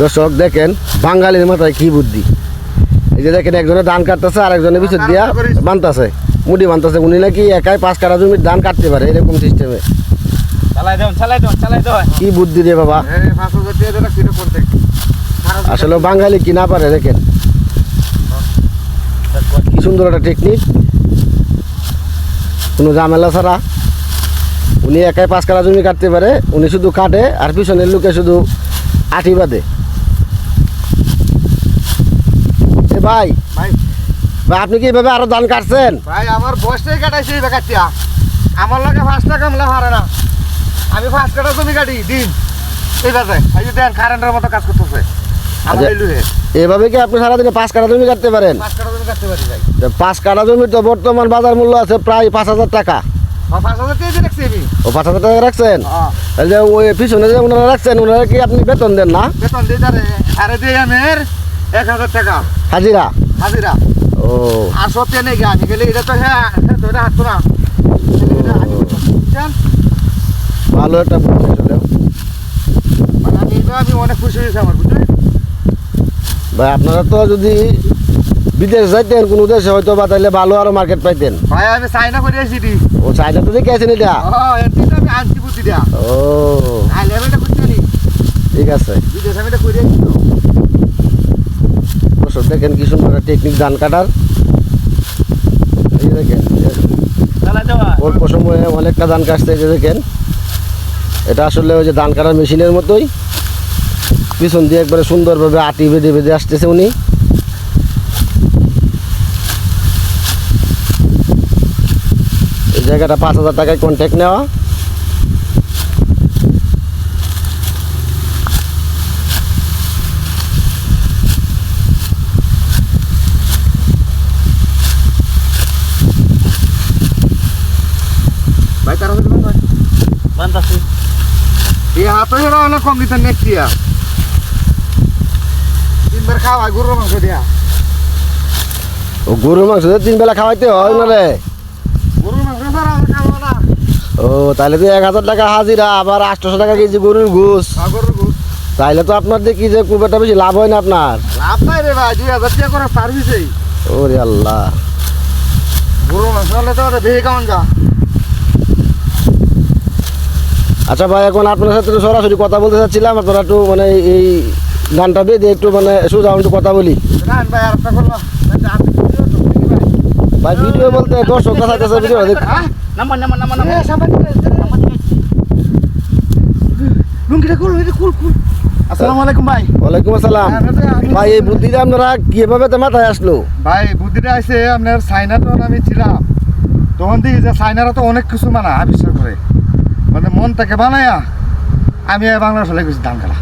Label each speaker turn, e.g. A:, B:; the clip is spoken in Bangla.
A: দর্শক দেখেন বাঙালির মাথায় কি বুদ্ধি। এই যে দেখেন একজনে ধান কাটতেছে আর একজনের পিছন দিয়া বানতেছে মুড়ি বানতেছে। উনি নাকি একাই পাঁচ কাটা জমির ধান কাটতে পারে এরকম সিস্টেমে কি বুদ্ধি রে বাবা। আসলে বাঙালি কি না পারে দেখেন। কি সুন্দর একটা টেকনিক কোনো ঝামেলা ছাড়া। উনি একাই পাঁচ কাটা জমি কাটতে পারে উনি শুধু কাটে আর পিছনের লোকে শুধু আঠি বাঁধে। ভাই।
B: ভাই।
A: ভাই আপনি কি এভাবে আরও ধান কাটছেন?
B: ভাই আমার বয়সটাই কাটাইছে এই বেকারটিয়া আমার লগে পাঁচটা কামলা হারে না। আমি পাঁচ কাটা জমি কাটি দিন। ঠিক আছে এই যে দেন কারেন্টের মতো কাজ করতেছে।
A: আচ্ছা। এভাবে কি আপনি সারাদিনে পাঁচ কাটা জমি কাটতে পারেন?
B: পাঁচ কাটা জমি কাটতে পারি ভাই।
A: তো পাঁচ কাটা জমির তো বর্তমান বাজার মূল্য আছে প্রায় পাঁচ হাজার টাকা।
B: ও পাঁচ হাজার টাকা
A: রাখছেন? তাহলে ওই পিছনে যে ওনারা রাখছেন ওনারা কি আপনি বেতন দেন না?
B: বেতন দিয়ে আরে দিয়ে এক হাজার টাকা।
A: হাজিরা?
B: হাজিরা।
A: ও।
B: আর সত্যি নেই আমি গেলে এটা তো হ্যাঁ এটা হাঁটতো না?
A: ভালো একটা
B: মানে আমি অনেক খুশি হয়েছি আমার বুঝলি?
A: ভাই আপনারা তো যদি বিদেশ যাইতেন কোনো দেশে হয়তো বা তাহলে ভালো আরও মার্কেট পাইতেন।
B: ভাই আমি চাইনা করে দি
A: ও চাইনা তো দেখে আছেন এটা?
B: ও
A: ঠিক আছে।
B: বিদেশ আমি এটা করে
A: দর্শক, দেখেন কি সুন্দর টেকনিক ধান কাটার। অল্প সময়ে অনেকটা ধান কাটতে এই দেখেন। এটা আসলে ওই যে ধান কাটার মেশিনের মতোই। পিছন দিয়ে একবারে সুন্দরভাবে আটি বেঁধে বেঁধে আসতেছে উনি। জায়গাটা পাঁচ হাজার টাকায় কন্ট্যাক্ট নেওয়া।
B: তারা হইতে ভাই
C: বান্তাছি।
B: এই হাতে এরা অনেক কম দিতেন নেক্সট ইয়ার তিনবার খাওয়া গরুর মাংস দিয়া।
A: ও গরুর মাংস তিন বেলা খাওয়াইতে হয় না রে।
B: গরুর মাংস না।
A: ও তাহলে তো এক হাজার টাকা হাজিরা আবার আটশোশো টাকা কেজি গরুর ঘুষ
B: গুড়
A: তাইলে তো আপনার দেখি যে খুব একটা বেশি লাভ হয় না আপনার।
B: লাভ নাই রে ভাই দুই হাজার টাকা করে সার্ভিসেই
A: ওরে আল্লাহ।
B: গরুর মাংস হলে তো বেশি কেমন যা
A: আচ্ছা ভাই এখন আপনার সাথে সরাসরি কথা বলতে চাচ্ছিলাম আপনারা একটু মানে এই গানটা বেঁধে একটু মানে সোজা একটু কথা বলি।
B: ভাই
A: ভিডিও বলতে দর্শক কথা কাছে ভিডিও
B: হ্যাঁ? আলাইকুম ভাই।
A: ওয়ালাইকুম আসসালাম। ভাই এই বুদ্ধিটা আপনারা কীভাবে মাথায় আসলো?
B: ভাই বুদ্ধিটা আছে আপনার আমি ছিলাম তখন দেখি যে চাইনারা তো অনেক কিছু মানা আবিষ্কার করে। মানে মন থেকে বানায়া আমি বাংলা চলে গেছি ধান করা